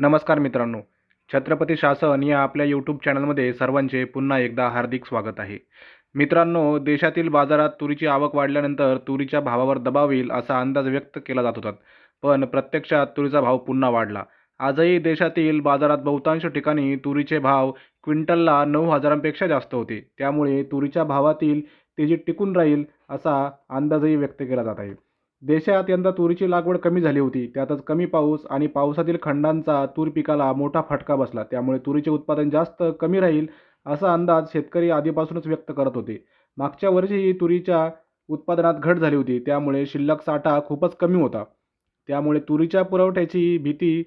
नमस्कार मित्रांनो छत्रपती शासन या आपल्या यूट्यूब चॅनलमध्ये सर्वांचे पुन्हा एकदा हार्दिक स्वागत आहे. मित्रांनो देशातील बाजारात तुरीची आवक वाढल्यानंतर तुरीच्या भावावर दबाव येईल असा अंदाज व्यक्त केला जात होता. पण प्रत्यक्षात तुरीचा भाव पुन्हा वाढला. आजही देशातील बाजारात बहुतांश ठिकाणी तुरीचे भाव क्विंटलला नऊ हजारांपेक्षा जास्त होते. त्यामुळे तुरीच्या भावातील तेजी टिकून राहील असा अंदाजही व्यक्त केला जात आहे. देशात यंदा तुरीची लागवड कमी झाली होती. त्यातच कमी पाऊस आणि पावसातील खंडांचा तूर पिकाला मोठा फटका बसला. त्यामुळे तुरीचे उत्पादन जास्त कमी राहील असा अंदाज शेतकरी आधीपासूनच व्यक्त करत होते. मागच्या वर्षीही तुरीच्या उत्पादनात घट झाली होती. त्यामुळे शिल्लक साठा खूपच कमी होता. त्यामुळे तुरीच्या पुरवठ्याची भीती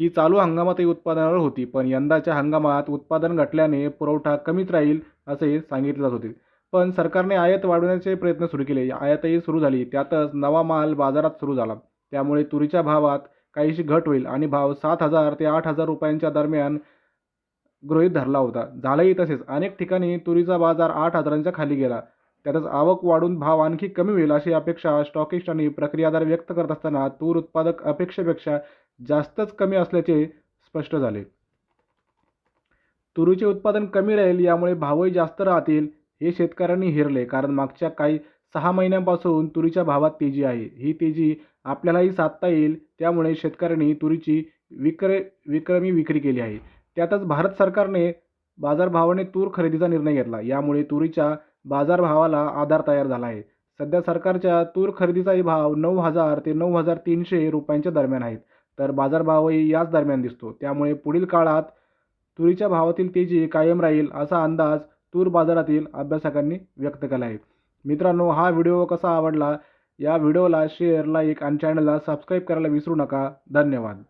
ही चालू हंगामातही उत्पादनावर होती. पण यंदाच्या हंगामात उत्पादन घटल्याने पुरवठा कमीच राहील असे सांगितले जात होते. पण सरकारने आयात वाढवण्याचे प्रयत्न सुरू केले. आयातही सुरू झाली. त्यातच नवा माल बाजारात सुरू झाला. त्यामुळे तुरीच्या भावात काहीशी घट होईल आणि भाव सात हजार ते आठ हजार रुपयांच्या दरम्यान गृहीत धरला होता. झालंही तसेच. अनेक ठिकाणी तुरीचा बाजार आठ हजारांच्या खाली गेला. त्यातच आवक वाढून भाव आणखी कमी होईल अशी अपेक्षा स्टॉकिस्ट आणि प्रक्रियादार व्यक्त करत असताना तूर उत्पादक अपेक्षेपेक्षा जास्तच कमी असल्याचे स्पष्ट झाले. तुरीचे उत्पादन कमी राहील यामुळे भावही जास्त राहतील हे शेतकऱ्यांनी हेरले कारण मागच्या काही सहा महिन्यांपासून तुरीच्या भावात तेजी आहे. ही तेजी आपल्यालाही साधता येईल त्यामुळे शेतकऱ्यांनी तुरीची विक्रे विक्रमी विक्री केली आहे. त्यातच भारत सरकारने बाजारभावाने तूर खरेदीचा निर्णय घेतला. यामुळे तुरीच्या बाजारभावाला आधार तयार झाला आहे. सध्या सरकारच्या तूर खरेदीचाही भाव नऊ हजार ते नऊ हजार तीनशे रुपयांच्या दरम्यान आहेत. तर बाजारभावही याच दरम्यान दिसतो. त्यामुळे पुढील काळात तुरीच्या भावातील तेजी कायम राहील असा अंदाज तूर बाजारातील अभ्यासकांनी व्यक्त केला आहे. मित्रांनो हा व्हिडिओ कसा आवडला? या व्हिडिओला शेअर लाईक आणि चॅनलला सबस्क्राईब करायला विसरू नका. धन्यवाद.